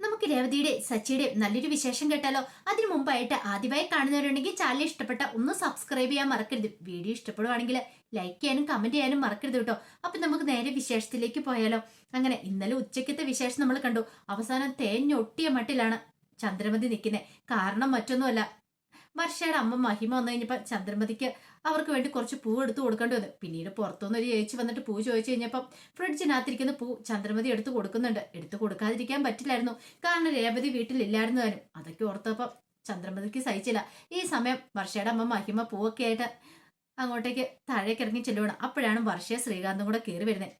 നമുക്ക് രേവതിയുടെ സച്ചിയുടെ നല്ലൊരു വിശേഷം കേട്ടാലോ? അതിനു മുമ്പായിട്ട് ആദ്യമായി കാണുന്നവരുണ്ടെങ്കിൽ ചാനൽ ഇഷ്ടപ്പെട്ട ഒന്ന് സബ്സ്ക്രൈബ് ചെയ്യാൻ മറക്കരുത്. വീഡിയോ ഇഷ്ടപ്പെടുവാണെങ്കിൽ ലൈക്ക് ചെയ്യാനും കമന്റ് ചെയ്യാനും മറക്കരുത് കേട്ടോ. അപ്പൊ നമുക്ക് നേരെ വിശേഷത്തിലേക്ക് പോയാലോ? അങ്ങനെ ഇന്നലെ ഉച്ചക്കത്തെ വിശേഷം നമ്മൾ കണ്ടു. അവസാനം തേഞ്ഞൊട്ടിയ മട്ടിലാണ് ചന്ദ്രമതി നിൽക്കുന്നത് കാരണം മറ്റൊന്നുമല്ല വർഷയുടെ അമ്മ മഹിമ വന്നു കഴിഞ്ഞപ്പോൾ ചന്ദ്രമതിക്ക് അവർക്ക് വേണ്ടി കുറച്ച് പൂ എടുത്തു കൊടുക്കേണ്ടി വന്നു. പിന്നീട് പുറത്തുനിന്ന് ഒരു ചേച്ചി വന്നിട്ട് പൂ ചോദിച്ചു കഴിഞ്ഞപ്പം ഫ്രിഡ്ജിനകത്തിരിക്കുന്ന പൂ ചന്ദ്രമതി എടുത്തു കൊടുക്കുന്നുണ്ട്. എടുത്തു കൊടുക്കാതിരിക്കാൻ പറ്റില്ലായിരുന്നു. കാരണം രേവതി വീട്ടിലില്ലായിരുന്നു താനും. അതൊക്കെ ഓർത്തപ്പം ചന്ദ്രമതിക്ക് സഹിച്ചില്ല. ഈ സമയം വർഷയുടെ അമ്മ മഹിമ പൂവൊക്കെ ആയിട്ട് അങ്ങോട്ടേക്ക് താഴേക്ക് ഇറങ്ങി ചെല്ലുവാണ്. അപ്പോഴാണ് വർഷയെ ശ്രീകാന്തും കൂടെ കയറി വരുന്നത്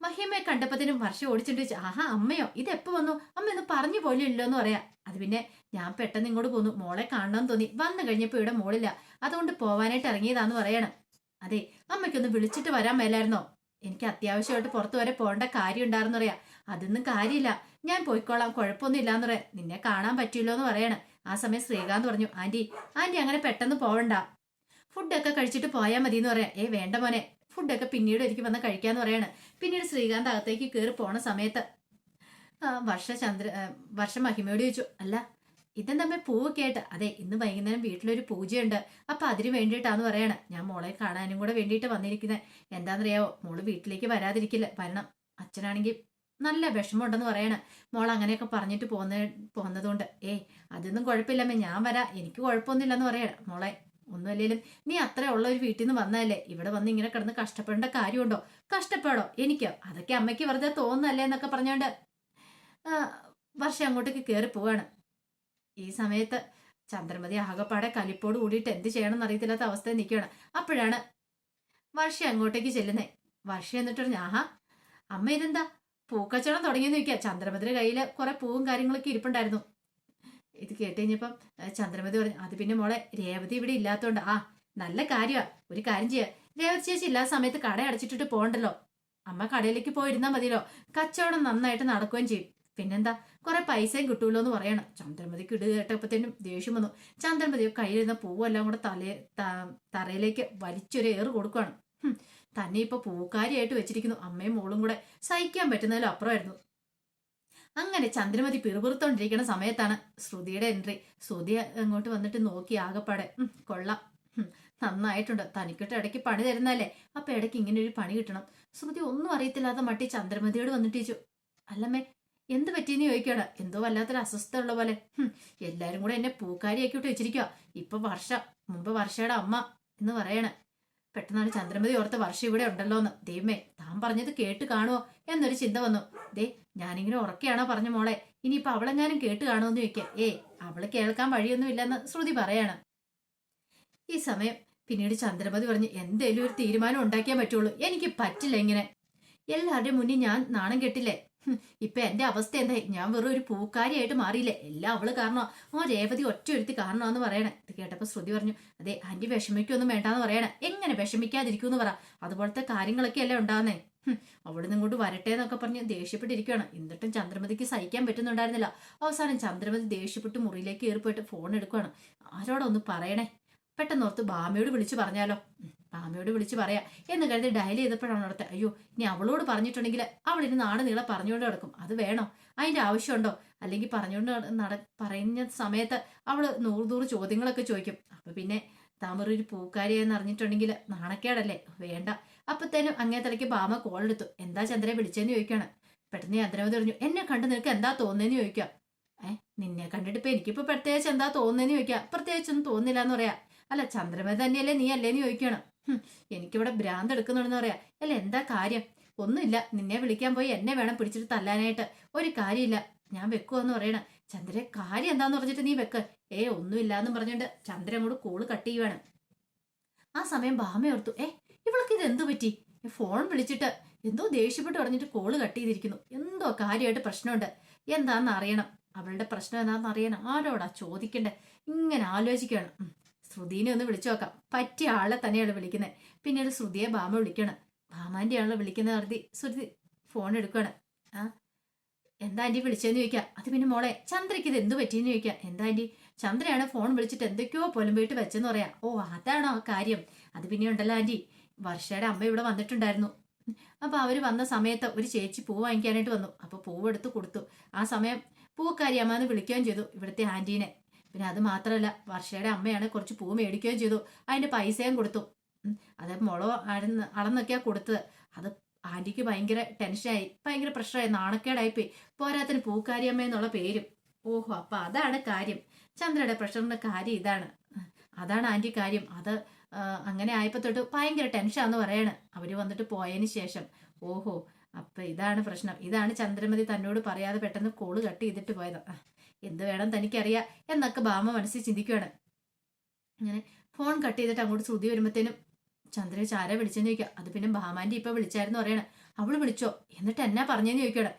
മഹിമയെ കണ്ടപ്പത്തിനും വർഷം ഓടിച്ചിട്ട് ചോദിച്ചു ആഹാ അമ്മയോ ഇത് എപ്പോ വന്നു? അമ്മ ഒന്ന് പറഞ്ഞു പോലും ഇല്ലോ എന്ന് പറയാ. അത് പിന്നെ ഞാൻ പെട്ടെന്ന് ഇങ്ങോട്ട് പോന്നു. മോളെ കാണണം തോന്നി. വന്നു കഴിഞ്ഞപ്പോ ഇവിടെ മോളില്ല. അതുകൊണ്ട് പോവാനായിട്ട് ഇറങ്ങിയതാന്ന് പറയണം. അതെ അമ്മയ്ക്കൊന്ന് വിളിച്ചിട്ട് വരാൻ മേലായിരുന്നോ? എനിക്ക് അത്യാവശ്യമായിട്ട് പുറത്തു വരെ പോകേണ്ട കാര്യം ഉണ്ടായിരുന്നു പറയാ. അതൊന്നും കാര്യമില്ല. ഞാൻ പോയിക്കോളാം. കുഴപ്പമൊന്നും ഇല്ലാന്ന് പറയാം. നിന്നെ കാണാൻ പറ്റില്ലോ എന്ന് പറയണം. ആ സമയം ശ്രീകാന്ത് പറഞ്ഞു. ആന്റി ആന്റി അങ്ങനെ പെട്ടെന്ന് പോവണ്ട. ഫുഡൊക്കെ കഴിച്ചിട്ട് പോയാൽ മതി എന്ന് പറയാം. ഏ വേണ്ട മോനെ. ഫുഡൊക്കെ പിന്നീട് എനിക്ക് വന്ന് കഴിക്കാന്ന് പറയാണ്. പിന്നീട് ശ്രീകാന്ത് അകത്തേക്ക് കയറി പോണ സമയത്ത് വർഷ ചന്ദ്ര വർഷ മഹിമയോട് ചോദിച്ചു അല്ല ഇതെന്താ തമ്മിൽ പൂവൊക്കെ ആയിട്ട് അതെ ഇന്ന് വൈകുന്നേരം വീട്ടിലൊരു പൂജയുണ്ട്. അപ്പൊ അതിന് വേണ്ടിയിട്ടാന്ന് പറയാണ്. ഞാൻ മോളെ കാണാനും കൂടെ വേണ്ടിയിട്ട് വന്നിരിക്കുന്നത് എന്താണെന്നറിയാവോ മോൾ വീട്ടിലേക്ക് വരാതിരിക്കില്ല. വരണം. അച്ഛനാണെങ്കിൽ നല്ല വിഷമമുണ്ടെന്ന് പറയണ. മോൾ അങ്ങനെയൊക്കെ പറഞ്ഞിട്ട് പോന്ന പോന്നതുകൊണ്ട് ഏയ് അതൊന്നും കുഴപ്പമില്ലമ്മേ ഞാൻ വരാം. എനിക്ക് കുഴപ്പമൊന്നുമില്ലെന്ന് പറയണം മോളെ. ഒന്നുമല്ലേലും നീ അത്ര ഉള്ള ഒരു വീട്ടിൽ നിന്ന് വന്നതല്ലേ? ഇവിടെ വന്ന് ഇങ്ങനെ കിടന്ന് കഷ്ടപ്പെടേണ്ട കാര്യമുണ്ടോ? കഷ്ടപ്പെടോ? എനിക്കോ അതൊക്കെ അമ്മയ്ക്ക് വെറുതെ തോന്നുന്നല്ലേ എന്നൊക്കെ പറഞ്ഞോണ്ട് വർഷം അങ്ങോട്ടേക്ക് കയറി പോവാണ്. ഈ സമയത്ത് ചന്ദ്രമതി ആകപ്പാടെ കലിപ്പോട് കൂടിയിട്ട് എന്ത് ചെയ്യണമെന്ന് അറിയത്തില്ലാത്ത അവസ്ഥയിൽ നിൽക്കുകയാണ്. അപ്പോഴാണ് വർഷ അങ്ങോട്ടേക്ക് ചെല്ലുന്നത് വർഷ എന്നിട്ട് പറഞ്ഞു ആഹാ അമ്മ ഇതെന്താ? പൂക്കച്ചവടം തുടങ്ങിയെന്ന് ചോദിക്കുക. ചന്ദ്രമതിയുടെ കയ്യിൽ കുറെ പൂവും കാര്യങ്ങളൊക്കെ ഇരിപ്പുണ്ടായിരുന്നു. ഇത് കേട്ട് ചന്ദ്രമതി പറഞ്ഞു അത് പിന്നെ മോളെ രേവതി ഇവിടെ ഇല്ലാത്തോണ്ട് ആ നല്ല കാര്യമാ ഒരു കാര്യം ചെയ്യാം. രേവതി ചേച്ചി ഇല്ലാത്ത സമയത്ത് കട അടച്ചിട്ടിട്ട് പോകണ്ടല്ലോ. അമ്മ കടയിലേക്ക് പോയിരുന്നാ മതിയല്ലോ. കച്ചവടം നന്നായിട്ട് നടക്കുകയും ചെയ്യും. പിന്നെന്താ കുറെ പൈസയും കിട്ടുമല്ലോ എന്ന് പറയണം. ചന്ദ്രമതിക്ക് ഇട് കേട്ടപ്പോഴത്തേനും ദേഷ്യം വന്നു. ചന്ദ്രമതി കയ്യിലിരുന്ന പൂവെല്ലാം കൂടെ തലേ തറയിലേക്ക് വലിച്ചൊരു ഏറ് കൊടുക്കുകയാണ് തന്നെ ഇപ്പൊ പൂക്കാരിയായിട്ട് വെച്ചിരിക്കുന്നു. അമ്മയും മോളും കൂടെ സഹിക്കാൻ പറ്റുന്നതിലും അപ്പുറമായിരുന്നു. അങ്ങനെ ചന്ദ്രമതി പിറുപിറുത്തോണ്ടിരിക്കുന്ന സമയത്താണ് ശ്രുതിയുടെ എൻട്രി ശ്രുതി അങ്ങോട്ട് വന്നിട്ട് നോക്കി ആകെപ്പാടെ. "ഉം, കൊള്ളാം. നന്നായിട്ടുണ്ട്. തനിക്കിട്ട് ഇടയ്ക്ക് പണി തരുന്നല്ലേ അപ്പൊ ഇടയ്ക്ക് ഇങ്ങനെ ഒരു പണി കിട്ടണം. ശ്രുതി ഒന്നും അറിയത്തില്ലാത്ത മട്ടി ചന്ദ്രമതിയോട് വന്നിട്ട് ചോദിച്ചു അല്ലമ്മേ എന്ത് പറ്റിയെന്ന് ചോദിക്കണം എന്തോ വല്ലാത്തൊരു അസ്വസ്ഥ ഉള്ള പോലെ. "ഹും, എല്ലാരും കൂടെ എന്നെ പൂക്കാരിയാക്കിയിട്ട് വെച്ചിരിക്കുക ഇപ്പൊ വർഷ മുമ്പ് വർഷയുടെ അമ്മ എന്ന് പറയണേ. പെട്ടെന്നാണ് ചന്ദ്രമതി ഓർത്ത വർഷം ഇവിടെ ഉണ്ടല്ലോ എന്ന് ദൈവമേ താൻ പറഞ്ഞത് കേട്ട് കാണുമോ എന്നൊരു ചിന്ത വന്നു. ദേ ഞാനിങ്ങനെ ഉറക്കെയാണോ പറഞ്ഞ മോളെ? ഇനിയിപ്പൊ അവളെങ്ങാനും കേട്ട് കാണുമെന്ന് ചോദിക്കാം. ഏ അവൾ കേൾക്കാൻ വഴിയൊന്നും ഇല്ലെന്ന് ശ്രുതി പറയാണ്. ഈ സമയം പിന്നീട് ചന്ദ്രമതി പറഞ്ഞു എന്തേലും ഒരു തീരുമാനം ഉണ്ടാക്കിയാൻ പറ്റുള്ളൂ. എനിക്ക് പറ്റില്ല ഇങ്ങനെ. എല്ലാവരുടെയും മുന്നിൽ ഞാൻ നാണം കെട്ടില്ലേ? ഇപ്പൊ എന്റെ അവസ്ഥ എന്തായി ഞാൻ വെറും ഒരു പൂക്കാരിയായിട്ട് മാറിയില്ലേ? എല്ലാം അവൾ കാരണോ ആ രേവതി ഒറ്റ ഒരുത്തി കാരണമെന്ന് പറയണേ. ഇത് കേട്ടപ്പോ ശ്രുതി പറഞ്ഞു അതെ ആന്റി വിഷമിക്കൊന്നും വേണ്ടാന്ന് പറയണേ. എങ്ങനെ വിഷമിക്കാതിരിക്കൂന്ന് പറ. അതുപോലത്തെ കാര്യങ്ങളൊക്കെ അല്ലേ ഉണ്ടാവുന്നേ? ഹും, അവിടുന്ന് ഇങ്ങോട്ട് വരട്ടെ എന്നൊക്കെ പറഞ്ഞ് ദേഷ്യപ്പെട്ടിരിക്കുകയാണ് എന്നിട്ടും ചന്ദ്രമതിക്ക് സഹിക്കാൻ പറ്റുന്നുണ്ടായിരുന്നില്ല. അവസാനം ചന്ദ്രമതി ദേഷ്യപ്പെട്ട് മുറിയിലേക്ക് കയറിപ്പോയിട്ട് ഫോൺ എടുക്കുകയാണ് ആരോടൊന്ന് പറയണേ? പെട്ടെന്ന് ഓർത്ത് ബാമയോട് വിളിച്ചു പറഞ്ഞാലോ. ഉം, വിളിച്ചു പറയാം. എന്ന് കരുതി ഡയൽ ചെയ്തപ്പോഴാണ് ഓർത്തെ അയ്യോ ഇനി അവളോട് പറഞ്ഞിട്ടുണ്ടെങ്കിൽ അവൾ ഇനി നാട് നീളെ പറഞ്ഞുകൊണ്ട് കിടക്കും അത് വേണോ. അതിന്റെ ആവശ്യമുണ്ടോ? അല്ലെങ്കിൽ പറഞ്ഞുകൊണ്ട് നട- പറയുന്ന സമയത്ത് അവൾ നൂറ് നൂറ് ചോദ്യങ്ങളൊക്കെ ചോദിക്കും. അപ്പൊ പിന്നെ താമരൊരു പൂക്കാരിയെന്ന് അറിഞ്ഞിട്ടുണ്ടെങ്കിൽ നാണക്കേടല്ലേ? വേണ്ട. അപ്പത്തേനും അങ്ങേ തലയ്ക്ക് ബാമ കോൾ എടുത്തു. എന്താ ചന്ദ്രയെ വിളിച്ചെന്ന് ചോദിക്കാണ്? പെട്ടെന്ന് ചന്ദ്രമതി പറഞ്ഞു എന്നെ കണ്ട് നിനക്ക് എന്താ തോന്നുന്നതെന്ന് ചോദിക്കാം. ഏ നിന്നെ കണ്ടിട്ട് ഇപ്പൊ എനിക്കിപ്പോ പ്രത്യേകിച്ച് എന്താ തോന്നുന്നതെന്ന് ചോദിക്കാം. പ്രത്യേകിച്ചൊന്നും തോന്നില്ല എന്ന് പറയാം. അല്ല ചന്ദ്രമതി തന്നെയല്ലേ നീ അല്ലേന്ന് ചോദിക്കണം. എനിക്കിവിടെ ഭ്രാന്ത് എടുക്കുന്നുണ്ടെന്ന് പറയാ. അല്ല എന്താ കാര്യം? ഒന്നുമില്ല നിന്നെ വിളിക്കാൻ പോയി എന്നെ വേണം പിടിച്ചിട്ട് തല്ലാനായിട്ട്. ഒരു കാര്യമില്ല ഞാൻ വെക്കുവെന്ന് പറയണ. ചന്ദ്ര കാര്യം എന്താന്ന് പറഞ്ഞിട്ട് നീ വെക്ക്. ഏ ഒന്നുമില്ല എന്ന് പറഞ്ഞുകൊണ്ട് ചന്ദ്രൻ അങ്ങോട്ട് കോൾ കട്ട് ചെയ്യുവാണ്. ആ സമയം ഭാമ ഓർത്തു. ഏ ഇവൾക്ക് ഇത് എന്തു പറ്റി? ഫോൺ വിളിച്ചിട്ട് എന്തോ ദേഷ്യപ്പെട്ട് പറഞ്ഞിട്ട് കോൾ കട്ട് ചെയ്തിരിക്കുന്നു. എന്തോ കാര്യമായിട്ട് പ്രശ്നമുണ്ട്. എന്താണെന്ന് അറിയണം. അവളുടെ പ്രശ്നം എന്താണെന്ന് അറിയാൻ ആരോടാ ചോദിക്കണ്ടേ? ഇങ്ങനെ ആലോചിക്കുകയാണ് ഉം, ശ്രുതിനെ ഒന്ന് വിളിച്ചു നോക്കാം. പറ്റിയ ആളെ തന്നെയാണ് വിളിക്കുന്നത്. പിന്നീട് ശ്രുതിയെ ഭാമ വിളിക്കണം. ഭാമാന്റെ ആളെ വിളിക്കുന്നത് കരുതി ശ്രുതി ഫോൺ എടുക്കുകയാണ്. ആ എന്താ ആന്റി വിളിച്ചതെന്ന് ചോദിക്കാം. അത് പിന്നെ മോളെ ചന്ദ്രയ്ക്ക് ഇത് എന്ത് പറ്റിയെന്ന് ചോദിക്കാം. എന്താ ആന്റി ചന്ദ്രയാണ് ഫോൺ വിളിച്ചിട്ട് എന്തൊക്കെയോ പുലമ്പിയിട്ട് വെച്ചെന്ന് പറയാം. ഓ അതാണോ ആ കാര്യം? അത് പിന്നെ ഉണ്ടല്ലോ ആന്റി വർഷയുടെ അമ്മ ഇവിടെ വന്നിട്ടുണ്ടായിരുന്നു. അപ്പോൾ അവർ വന്ന സമയത്ത് ഒരു ചേച്ചി പൂ വാങ്ങിക്കാനായിട്ട് വന്നു. അപ്പോൾ പൂവ് എടുത്ത് കൊടുത്തു. ആ സമയം പൂക്കാരി അമ്മ എന്ന് വിളിക്കുകയും ചെയ്തു ഇവിടുത്തെ ആന്റീനെ പിന്നെ അത് മാത്രമല്ല വർഷയുടെ അമ്മയാണ് കുറച്ച് പൂ മേടിക്കുകയും ചെയ്തു. അതിന്റെ പൈസയും കൊടുത്തു. അത് മുളക് അളന്ന് അളന്നൊക്കെയാണ് കൊടുത്തത്. അത് ആന്റിക്ക് ഭയങ്കര ടെൻഷനായി ഭയങ്കര പ്രഷറായി നാണക്കേടായിപ്പോയി. പോരാത്തിന് പൂക്കാരി അമ്മ എന്നുള്ള പേരും. ഓഹോ അപ്പം അതാണ് കാര്യം. ചന്ദ്രയുടെ പ്രഷറിന്റെ കാര്യം ഇതാണ്. അതാണ് ആന്റി കാര്യം. അത് അങ്ങനെ ആയപ്പോൾ തൊട്ട് ഭയങ്കര ടെൻഷനാന്ന് പറയാണ്. അവർ വന്നിട്ട് പോയതിന് ശേഷം. ഓഹോ അപ്പം ഇതാണ് പ്രശ്നം. ഇതാണ് ചന്ദ്രമതി തന്നോട് പറയാതെ പെട്ടെന്ന് കോൾ കട്ട് ചെയ്തിട്ട് പോയത്. എന്ത് വേണം തനിക്കറിയാം എന്നൊക്കെ ബാമ മനസ്സിൽ ചിന്തിക്കുകയാണ് അങ്ങനെ ഫോൺ കട്ട് ചെയ്തിട്ട് അങ്ങോട്ട് ശ്രുതി വരുമ്പോഴത്തേനും ചന്ദ്രൻ ചാര വിളിച്ചെന്ന് ചോദിക്കുക. അത് പിന്നെ ബാമാന്റെ ഇപ്പം വിളിച്ചായിരുന്നു പറയണേ. അവൾ വിളിച്ചോ? എന്നിട്ട് എന്നാ പറഞ്ഞെന്ന് ചോദിക്കണം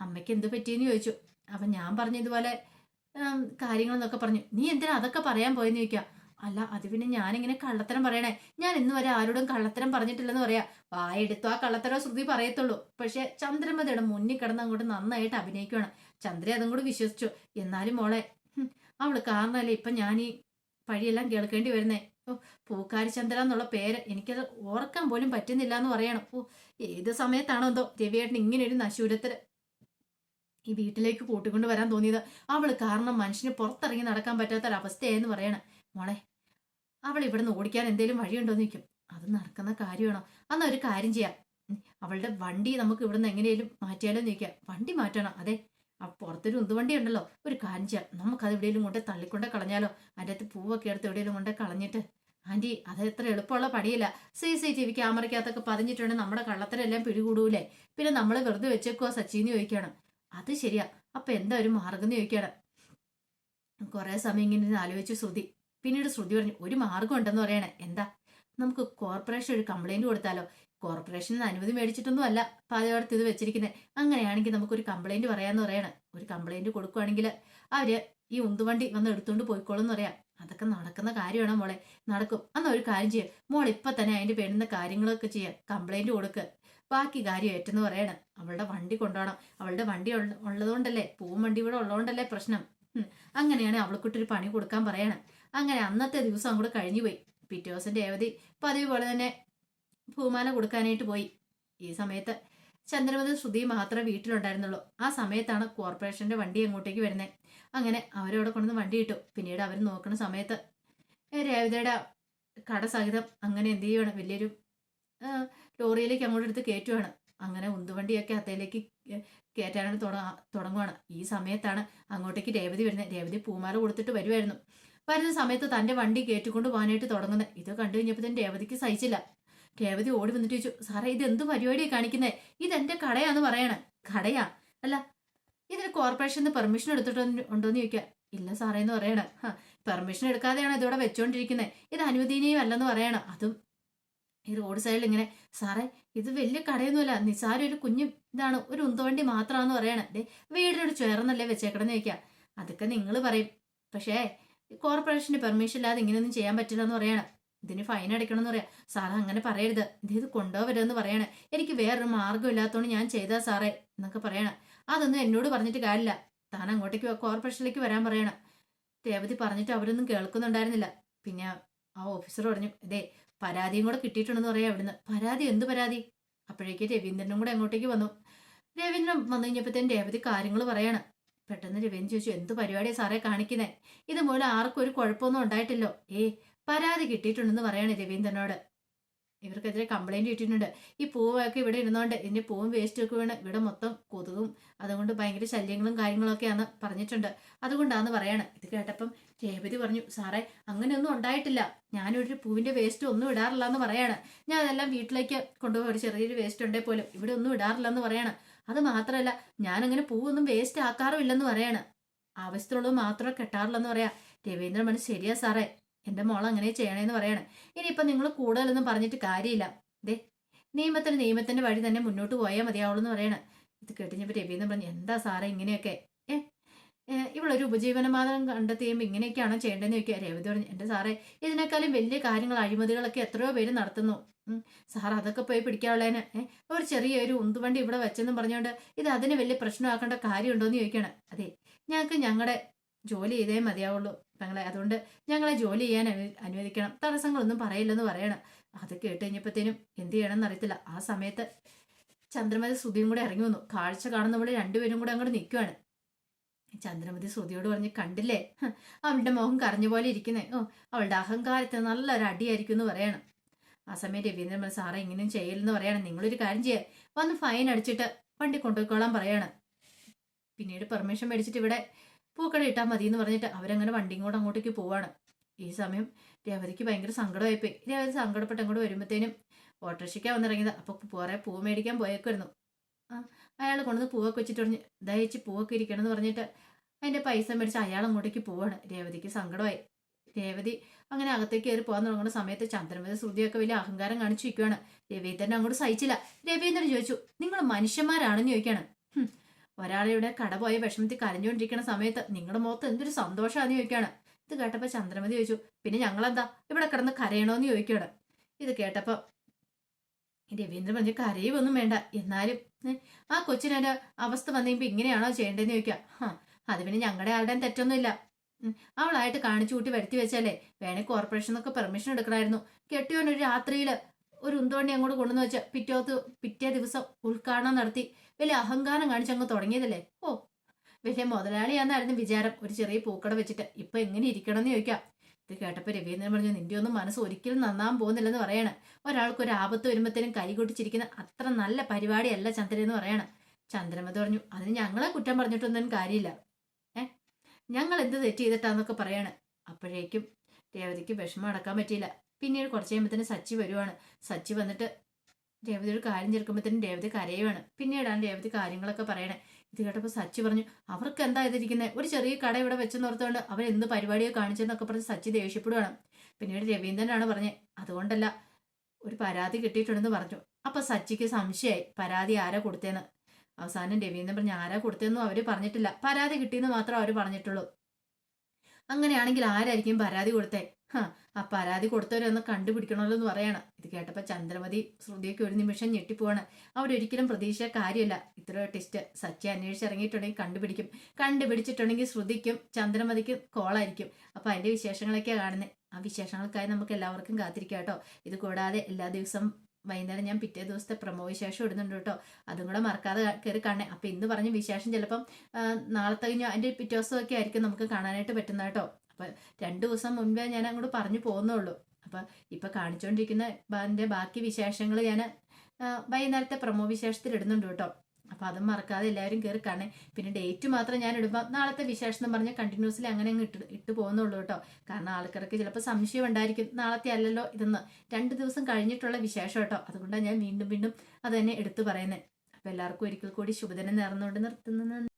അമ്മയ്ക്ക് എന്ത് പറ്റിയെന്ന് ചോദിച്ചു. അപ്പം ഞാൻ പറഞ്ഞതുപോലെ ഇതുപോലെ കാര്യങ്ങളെന്നൊക്കെ പറഞ്ഞു. നീ എന്തിനാ അതൊക്കെ പറയാൻ പോയെന്ന് ചോദിക്കുക. അല്ല അത് പിന്നെ ഞാനിങ്ങനെ കള്ളത്തരം പറയണേ. ഞാൻ ഇന്ന് വരെ ആരോടും കള്ളത്തരം പറഞ്ഞിട്ടില്ലെന്ന് പറയാ. വായെടുത്തു ആ കള്ളത്തരം ശ്രുതി പറയത്തുള്ളൂ. പക്ഷേ ചന്ദ്രമതിയുടെ മുന്നിൽ കിടന്ന് അങ്ങോട്ട് നന്നായിട്ട് അഭിനയിക്കുകയാണ് ചന്ദ്ര അതും കൂടെ വിശ്വസിച്ചു. എന്നാലും മോളെ അവൾ കാരണല്ലേ ഇപ്പൊ ഞാൻ ഈ പഴിയെല്ലാം കേൾക്കേണ്ടി വരുന്നേ? ഓ പൂക്കാരി ചന്ദ്ര എന്നുള്ള പേര് എനിക്കത് ഓർക്കാൻ പോലും പറ്റുന്നില്ല എന്ന് പറയണം. ഓ ഏത് സമയത്താണോ എന്തോ രവിയേട്ടൻ ഇങ്ങനെ ഒരു നശൂരത്തിൽ ഈ വീട്ടിലേക്ക് കൂട്ടിക്കൊണ്ട് വരാൻ തോന്നിയത്. അവൾ കാരണം മനുഷ്യന് പുറത്തിറങ്ങി നടക്കാൻ പറ്റാത്ത ഒരവസ്ഥയായെന്ന് പറയണം. മോളെ അവൾ ഇവിടെ നിന്ന് ഓടിക്കാൻ എന്തേലും വഴിയുണ്ടോ എന്ന് ചോദിക്കും. അത് നടക്കുന്ന കാര്യമാണോ? അന്ന് ഒരു കാര്യം ചെയ്യാം. അവളുടെ വണ്ടി നമുക്ക് ഇവിടുന്ന് എങ്ങനെയും മാറ്റിയാലോ എന്ന് ചോദിക്കാം വണ്ടി മാറ്റണം? അതെ ആ പുറത്തൊരു ഉന്തുവണ്ടി ഉണ്ടല്ലോ ഒരു കാര്യം ചെയ്യാം. നമുക്കത് എവിടെയെങ്കിലും കൊണ്ട് തള്ളിക്കൊണ്ട് കളഞ്ഞാലോ? അതിന്റെ അകത്ത് പൂവൊക്കെ എടുത്ത് എവിടെയെങ്കിലും കൊണ്ട് കളഞ്ഞിട്ട്. ആന്റി അത് എത്ര എളുപ്പമുള്ള പണിയില്ല. സി സി ടി വി ക്യാമറയ്ക്കകത്തൊക്കെ പതിഞ്ഞിട്ടുണ്ട് നമ്മുടെ കള്ളത്തരെല്ലാം പിടികൂടൂലേ? പിന്നെ നമ്മൾ വെറുതെ വെച്ചേക്കുക സച്ചിന്ന് ചോദിക്കുകയാണ് അത് ശരിയാ. അപ്പൊ എന്താ ഒരു മാർഗം എന്ന് ചോദിക്കുകയാണ് കുറേ സമയം ഇങ്ങനെ ആലോചിച്ചു ശ്രുതി. പിന്നീട് ശ്രുതി പറഞ്ഞു ഒരു മാർഗം ഉണ്ടെന്ന് പറയണേ. എന്താ? നമുക്ക് കോർപ്പറേഷൻ ഒരു കംപ്ലൈന്റ് കൊടുത്താലോ? കോർപ്പറേഷനിൽ നിന്ന് അനുമതി മേടിച്ചിട്ടൊന്നും അല്ല. പാചകത്ത് ഇത് വെച്ചിരിക്കുന്നത് അങ്ങനെയാണെങ്കിൽ നമുക്കൊരു കംപ്ലൈന്റ് പറയാന്ന് പറയണം. ഒരു കംപ്ലൈന്റ് കൊടുക്കുവാണെങ്കിൽ അവർ ഈ ഉന്തുവണ്ടി വന്ന് എടുത്തുകൊണ്ട് പോയിക്കോളും എന്ന് പറയാം. അതൊക്കെ നടക്കുന്ന കാര്യമാണോ മോളെ? നടക്കും. അന്ന് ഒരു കാര്യം ചെയ്യുക മോൾ ഇപ്പൊ തന്നെ അതിന്റെ പേടുന്ന കാര്യങ്ങളൊക്കെ ചെയ്യാം. കംപ്ലൈന്റ് കൊടുക്ക്. ബാക്കി കാര്യം ഏറ്റെന്ന് പറയണം. അവളുടെ വണ്ടി കൊണ്ടുപോകണം. അവളുടെ വണ്ടി ഉള്ളതുകൊണ്ടല്ലേ? പൂവും വണ്ടി ഇവിടെ ഉള്ളതുകൊണ്ടല്ലേ പ്രശ്നം. അങ്ങനെയാണ് അവൾക്കിട്ടൊരു പണി കൊടുക്കാൻ പറയണം. അങ്ങനെ അന്നത്തെ ദിവസം അങ്ങോട്ട് കഴിഞ്ഞു പോയി പിറ്റേ രേവതി പതിവ് പോലെ തന്നെ പൂമാല കൊടുക്കാനായിട്ട് പോയി. ഈ സമയത്ത് ചന്ദ്രമതി ശ്രുതി മാത്രമേ വീട്ടിലുണ്ടായിരുന്നുള്ളൂ. ആ സമയത്താണ് കോർപ്പറേഷന്റെ വണ്ടി അങ്ങോട്ടേക്ക് വരുന്നത് അങ്ങനെ അവരവിടെ കൊണ്ടുവന്ന് വണ്ടി ഇട്ടു. പിന്നീട് അവർ നോക്കുന്ന സമയത്ത് രേവതിയുടെ കട സഹിതം അങ്ങനെ എന്ത് ചെയ്യുവാണ്? വലിയൊരു ലോറിയിലേക്ക് അങ്ങോട്ട് എടുത്ത് കയറ്റുവാണ്. അങ്ങനെ ഉന്തുവണ്ടിയൊക്കെ അത്തേലേക്ക് കയറ്റാനായിട്ട് തുടങ്ങ തുടങ്ങുവാണ്. ഈ സമയത്താണ് അങ്ങോട്ടേക്ക് രേവതി വരുന്നത് രേവതി പൂമാല കൊടുത്തിട്ട് വരുമായിരുന്നു വരുന്ന സമയത്ത് തന്റെ വണ്ടി കയറ്റിക്കൊണ്ട് പോകാനായിട്ട് തുടങ്ങുന്നത് ഇത് കണ്ടു കഴിഞ്ഞപ്പോൾ തന്നെ രേവതിക്ക് സഹിച്ചില്ല. രേവതി ഓടി വന്നിട്ട് ചോദിച്ചു സാറേ ഇത് എന്ത് പരിപാടിയാണ് കാണിക്കുന്നത് ഇതെന്റെ കടയാന്ന് പറയണേ. കടയാ? അല്ല ഇതിന് കോർപ്പറേഷൻ പെർമിഷൻ എടുത്തിട്ട് ഉണ്ടോന്ന് ചോദിക്കുക ഇല്ല സാറേ എന്ന് പറയണേ. പെർമിഷൻ എടുക്കാതെയാണ് ഇതിവിടെ വെച്ചുകൊണ്ടിരിക്കുന്നത് ഇത് അനുവദനീയം അല്ലെന്ന് പറയണം. അതും ഈ റോഡ് സൈഡിൽ ഇങ്ങനെ. സാറേ ഇത് വലിയ കടയൊന്നുമല്ല. നിസാര ഒരു കുഞ്ഞു ഇതാണ്. ഒരു ഉന്തവണ്ടി മാത്രമാണെന്ന് പറയണേ. വീടിനോട് ചേർന്നല്ലേ വെച്ചേക്കണമെന്ന് ചോദിക്കുക അതൊക്കെ നിങ്ങൾ പറയും. പക്ഷേ കോർപ്പറേഷന് പെർമിഷൻ ഇല്ലാതെ ഇങ്ങനെയൊന്നും ചെയ്യാൻ പറ്റില്ല എന്ന് പറയണം. ഇതിന് ഫൈൻ അടിക്കണം എന്ന് പറയാം. സാറേ അങ്ങനെ പറയരുത്. ഇത് കൊണ്ടുപോകരുതെന്ന് പറയണം. എനിക്ക് വേറൊരു മാർഗം ഇല്ലാത്തതുകൊണ്ട് ഞാൻ ചെയ്താ സാറേ എന്നൊക്കെ പറയണം. അതൊന്നും എന്നോട് പറഞ്ഞിട്ട് കാര്യമില്ല. താൻ അങ്ങോട്ടേക്ക് കോർപ്പറേഷനിലേക്ക് വരാൻ പറയണം. രേവതി പറഞ്ഞിട്ട് അവരൊന്നും കേൾക്കുന്നുണ്ടായിരുന്നില്ല. പിന്നെ ആ ഓഫീസർ പറഞ്ഞു ഇതേ പരാതിയും കൂടെ കിട്ടിയിട്ടുണ്ടെന്ന് പറയാം അവിടുന്ന്. പരാതി? എന്ത് പരാതി? അപ്പോഴേക്ക് രവീന്ദ്രനും കൂടെ അങ്ങോട്ടേക്ക് വന്നു. രവീന്ദ്രൻ വന്നു കഴിഞ്ഞപ്പോഴത്തേനും രേവതി കാര്യങ്ങൾ പറയാണ്. പെട്ടെന്ന് രവീന്ദ്രൻ ചോദിച്ചു എന്ത് പരിപാടിയാണ് സാറേ കാണിക്കുന്നേ? ഇത് മൂലം ആർക്കും ഒരു കുഴപ്പമൊന്നും ഉണ്ടായിട്ടില്ലോ. ഏ പരാതി കിട്ടിയിട്ടുണ്ടെന്ന് പറയാണ് രവീന്ദ്രനോട്. ഇവർക്കെതിരെ കംപ്ലൈന്റ് കിട്ടിയിട്ടുണ്ട് ഈ പൂവൊക്കെ ഇവിടെ ഇരുന്നോണ്ട് ഇനി പൂവും വേസ്റ്റും ഒക്കെ വീണ് ഇവിടെ മൊത്തം കൊതുകും അതുകൊണ്ട് ഭയങ്കര ശല്യങ്ങളും കാര്യങ്ങളൊക്കെയാണ് പറഞ്ഞിട്ടുണ്ട്. അതുകൊണ്ടാന്ന് പറയാണ്. ഇത് കേട്ടപ്പം രേവതി പറഞ്ഞു സാറേ അങ്ങനെയൊന്നും ഉണ്ടായിട്ടില്ല. ഞാനൊരു പൂവിന്റെ വേസ്റ്റ് ഒന്നും ഇടാറില്ല എന്ന് പറയാണ്. ഞാൻ അതെല്ലാം വീട്ടിലേക്ക് കൊണ്ടുപോയി ഒരു ചെറിയൊരു വേസ്റ്റ് ഉണ്ടേ പോലും ഇവിടെ ഒന്നും ഇടാറില്ല എന്ന് പറയാണ്. അത് മാത്രമല്ല ഞാനങ്ങനെ പൂവൊന്നും വേസ്റ്റ് ആക്കാറുമില്ലെന്ന് പറയാണ്. ആവശ്യത്തിലുള്ളത് മാത്രമേ കെട്ടാറുള്ളെന്ന് പറയാ. രവീന്ദ്രൻ മനസ്സ് ശരിയാ സാറേ എന്റെ മോൾ അങ്ങനെ ചെയ്യണേന്ന് പറയാണ്. ഇനിയിപ്പം നിങ്ങൾ കൂടുതലൊന്നും പറഞ്ഞിട്ട് കാര്യമില്ല. ദേ നിയമത്തിന് നിയമത്തിന്റെ വഴി തന്നെ മുന്നോട്ട് പോയാൽ മതിയാവുള്ളൂ എന്ന് പറയാണ്. ഇത് കേട്ടിഞ്ഞപ്പോൾ രവീന്ദ്രൻ പറഞ്ഞു എന്താ സാറേ ഇങ്ങനെയൊക്കെ? ഇവളൊരു ഉപജീവനമാർഗം കണ്ടെത്തിയുമ്പോൾ ഇങ്ങനെയൊക്കെയാണോ ചെയ്യേണ്ടതെന്ന് ചോദിക്കുക. രേവതി പറഞ്ഞു എന്റെ സാറേ ഇതിനേക്കാളും വലിയ കാര്യങ്ങൾ അഴിമതികളൊക്കെ എത്രയോ പേര് നടത്തുന്നു. സാർ അതൊക്കെ പോയി പിടിക്കാനുള്ളതിന് ഒരു ചെറിയൊരു ഉന്തുവണ്ടി ഇവിടെ വെച്ചെന്നും പറഞ്ഞുകൊണ്ട് ഇത് അതിന് വലിയ പ്രശ്നമാക്കേണ്ട കാര്യമുണ്ടോയെന്ന് ചോദിക്കണം അതെ ഞങ്ങൾക്ക് ഞങ്ങളുടെ ജോലി ചെയ്തേ മതിയാവുള്ളൂ ഞങ്ങളെ അതുകൊണ്ട് ഞങ്ങളെ ജോലി ചെയ്യാൻ അനു- അനുവദിക്കണം. തടസ്സങ്ങളൊന്നും പറയില്ലെന്ന് പറയണം. അത് കേട്ട് കഴിഞ്ഞപ്പോഴത്തേനും എന്ത് ചെയ്യണമെന്ന് അറിയത്തില്ല. ആ സമയത്ത് ചന്ദ്രമതി സുധിയും കൂടെ ഇറങ്ങി വന്നു. കാഴ്ച കാണുന്ന രണ്ടുപേരും കൂടെ അങ്ങോട്ട് നിൽക്കുവാണ്. ചന്ദ്രമതി ശ്രുതിയോട് പറഞ്ഞ് കണ്ടില്ലേ? അവളുടെ മുഖം കറഞ്ഞ പോലെ ഇരിക്കുന്നേ. ഓ അവളുടെ അഹങ്കാരത്തിന് നല്ലൊരു അടിയായിരിക്കും എന്ന് പറയണം. ആ സമയം രവീന്ദ്രൻ സാറേ ഇങ്ങനെയും ചെയ്യില്ലെന്ന് പറയണം. നിങ്ങളൊരു കാര്യം ചെയ്യുക വന്ന് ഫൈൻ അടിച്ചിട്ട് വണ്ടി കൊണ്ടുപോയിക്കോളാൻ പറയണം. പിന്നീട് പെർമിഷൻ മേടിച്ചിട്ട് ഇവിടെ പൂക്കട ഇട്ടാൽ മതി എന്ന് പറഞ്ഞിട്ട് അവരങ്ങനെ വണ്ടിയും കൂടെ അങ്ങോട്ടേക്ക് പോവാണ്. ഈ സമയം രേവതിക്ക് ഭയങ്കര സങ്കടമായിപ്പോയി. രേവതി സങ്കടപ്പെട്ട് അങ്ങോട്ട് വരുമ്പോഴത്തേനും ഓട്ടോറിക്ഷയ്ക്കാണ് വന്നിറങ്ങിയത്. അപ്പോൾ കുറേ പൂ മേടിക്കാൻ പോയേക്കുമായിരുന്നു ആ അയാൾ കൊണ്ടുവന്ന് പൂവൊക്കെ വെച്ചിട്ട് പറഞ്ഞ് ദയച്ച് പൂവൊക്കെ ഇരിക്കണം എന്ന് പറഞ്ഞിട്ട് അതിന്റെ പൈസ മേടിച്ച് അയാൾ അങ്ങോട്ടേക്ക് പോവാണ്. രേവതിക്ക് സങ്കടമായി. രേവതി അങ്ങനെ അകത്തേക്ക് കയറി പോകാൻ തുടങ്ങുന്ന സമയത്ത് ചന്ദ്രമതി ശ്രുതിയൊക്കെ വലിയ അഹങ്കാരം കാണിച്ചു നിൽക്കുകയാണ് രവീന്ദ്രൻ അങ്ങോട്ട് സഹിച്ചില്ല. രവീന്ദ്രൻ ചോദിച്ചു നിങ്ങൾ മനുഷ്യന്മാരാണെന്ന് ചോദിക്കാണ് ഹും, ഒരാളിവിടെ കട പോയ വിഷമത്തിൽ കരഞ്ഞുകൊണ്ടിരിക്കുന്ന സമയത്ത് നിങ്ങളുടെ മുഖത്ത് എന്തൊരു സന്തോഷമാണെന്ന് ചോദിക്കുകയാണ്. ഇത് കേട്ടപ്പോൾ ചന്ദ്രമതി ചോദിച്ചു പിന്നെ ഞങ്ങളെന്താ ഇവിടെ കിടന്ന് കരയണോന്ന് ചോദിക്കുകയാണ്. ഇത് കേട്ടപ്പോൾ രവീന്ദ്രൻ പറഞ്ഞു കരയുമൊന്നും വേണ്ട. എന്നാലും ആ കൊച്ചിനൊരു അവസ്ഥ വന്നപ്പോൾ ഇങ്ങനെയാണോ ചെയ്യേണ്ടതെന്ന് ചോദിക്കാം ആ അത് പിന്നെ ഞങ്ങളുടെ ആരുടെയും തെറ്റൊന്നുമില്ല. അവളായിട്ട് കാണിച്ചു കൂട്ടി വരുത്തി വെച്ചാലേ വേണേ കോർപ്പറേഷൻ എന്നൊക്കെ പെർമിഷൻ എടുക്കണമായിരുന്നു കെട്ടിയോൻ ഒരു രാത്രിയിൽ ഒരു ഉന്തോണ്ടി അങ്ങോട്ട് കൊണ്ടുവന്ന് വെച്ച പിറ്റോത്ത് പിറ്റേ ദിവസം ഉദ്ഘാടനം നടത്തി. വലിയ അഹങ്കാരം കാണിച്ച് അങ്ങ് തുടങ്ങിയതല്ലേ. ഓ വലിയ മുതലാളിയാന്നായിരുന്നു വിചാരം. ഒരു ചെറിയ പൂക്കട വെച്ചിട്ട് ഇപ്പൊ എങ്ങനെ ഇരിക്കണമെന്ന് ചോദിക്കാം ഇത് കേട്ടപ്പോൾ രവീന്ദ്രൻ പറഞ്ഞു നിന്റെ ഒന്നും മനസ്സ് ഒരിക്കലും നന്നാൻ പോകുന്നില്ലെന്ന് ഒരാൾക്ക് ഒരു ആപത്ത് വരുമ്പോഴത്തേനും കൈകൊട്ടിച്ചിരിക്കുന്ന അത്ര നല്ല പരിപാടിയല്ല ചന്ദ്രൻ എന്ന് പറയാണ്. ചന്ദ്രമതി പറഞ്ഞു അതിന് ഞങ്ങളെ കുറ്റം പറഞ്ഞിട്ടൊന്നും കാര്യമില്ല. ഏ? ഞങ്ങൾ എന്ത് തെറ്റ് ചെയ്തിട്ടാന്നൊക്കെ പറയാണ്. അപ്പോഴേക്കും രേവതിക്ക് വിഷമം അടക്കാൻ പറ്റിയില്ല. പിന്നീട് കുറച്ച് കഴിയുമ്പോഴത്തേനും സച്ചി വരുവാണ്. സച്ചി വന്നിട്ട് രേവതിയോട് കാര്യം ചേർക്കുമ്പോഴത്തേനും രേവതി കരയുവാണ്. പിന്നീടാണ് രേവതി കാര്യങ്ങളൊക്കെ പറയണേ. ഇത് കേട്ടപ്പോൾ സച്ചി പറഞ്ഞു അവർക്ക് എന്താ ഇതിരിക്കുന്നത് ഒരു ചെറിയ കട ഇവിടെ വെച്ച് നിർത്തുകൊണ്ട് അവർ എന്ത് പരിപാടിയോ കാണിച്ചെന്നൊക്കെ പറഞ്ഞ് സച്ചി ദേഷ്യപ്പെടുകയാണ് പിന്നീട് രവീന്ദ്രനാണ് പറഞ്ഞത് അതുകൊണ്ടല്ല ഒരു പരാതി കിട്ടിയിട്ടുണ്ടെന്ന് പറഞ്ഞു. അപ്പൊ സച്ചിക്ക് സംശയമായി പരാതി ആരാ കൊടുത്തേന്ന്? അവസാനം രവീന്ദ്രൻ പറഞ്ഞു ആരാ കൊടുത്തതെന്നും അവർ പറഞ്ഞിട്ടില്ല. പരാതി കിട്ടിയെന്ന് മാത്രം അവർ പറഞ്ഞിട്ടുള്ളൂ. അങ്ങനെയാണെങ്കിൽ ആരായിരിക്കും പരാതി കൊടുത്തേ? ആ പരാതി കൊടുത്തവരൊന്ന് കണ്ടുപിടിക്കണമല്ലോ എന്ന് പറയാണ്. ഇത് കേട്ടപ്പോൾ ചന്ദ്രമതി ശ്രുതിയൊക്കെ ഒരു നിമിഷം ഞെട്ടിപ്പോവാണ്. അവരൊരിക്കലും പ്രതീക്ഷ കാര്യമല്ല. ഇത്ര ടെസ്റ്റ് സച്ചി അന്വേഷിച്ചിറങ്ങിയിട്ടുണ്ടെങ്കിൽ കണ്ടുപിടിക്കും. കണ്ടുപിടിച്ചിട്ടുണ്ടെങ്കിൽ ശ്രുതിക്കും ചന്ദ്രമതിക്കും കോളായിരിക്കും അപ്പോൾ അതിന്റെ വിശേഷങ്ങളൊക്കെയാണ് കാണുന്നത് ആ വിശേഷങ്ങൾക്കായി നമുക്ക് എല്ലാവർക്കും കാത്തിരിക്കാം കേട്ടോ. ഇത് കൂടാതെ എല്ലാ ദിവസവും വൈകുന്നേരം ഞാൻ പിറ്റേ ദിവസത്തെ പ്രമോ വിശേഷം ഇടുന്നുണ്ട് കേട്ടോ. അതും കൂടെ മറക്കാതെ കയറി കാണണേ. അപ്പം ഇന്ന് പറഞ്ഞ വിശേഷം ചിലപ്പം നാളത്തെ കഴിഞ്ഞ അതിന്റെ പിറ്റേ ദിവസമൊക്കെ ആയിരിക്കും നമുക്ക് കാണാനായിട്ട് പറ്റുന്ന കേട്ടോ. അപ്പം രണ്ട് ദിവസം മുൻപേ ഞാൻ അങ്ങോട്ട് പറഞ്ഞു പോകുന്നുള്ളൂ അപ്പം ഇപ്പം കാണിച്ചുകൊണ്ടിരിക്കുന്ന എന്റെ ബാക്കി വിശേഷങ്ങൾ ഞാൻ വൈകുന്നേരത്തെ പ്രമോ വിശേഷത്തിൽ ഇടുന്നുണ്ട് കേട്ടോ. അപ്പം അതും മറക്കാതെ എല്ലാവരും കയറി കാണേ പിന്നെ ഡേറ്റ് മാത്രം ഞാൻ ഇടുമ്പോൾ നാളത്തെ വിശേഷം എന്ന് പറഞ്ഞാൽ കണ്ടിന്യൂസ്ലി അങ്ങനെ അങ്ങ് ഇട്ട് ഇട്ട് പോകുന്നുള്ളൂ കേട്ടോ. കാരണം ആൾക്കാർക്ക് ചിലപ്പോൾ സംശയം ഉണ്ടായിരിക്കും. നാളത്തെ അല്ലല്ലോ ഇതെന്ന്. രണ്ട് ദിവസം കഴിഞ്ഞിട്ടുള്ള വിശേഷം കേട്ടോ. അതുകൊണ്ടാണ് ഞാൻ വീണ്ടും വീണ്ടും അത് തന്നെ എടുത്തു പറയുന്നത് അപ്പം എല്ലാവർക്കും ഒരിക്കൽ കൂടി ശുഭദിനം നേർന്നുകൊണ്ട് നിർത്തുന്നു.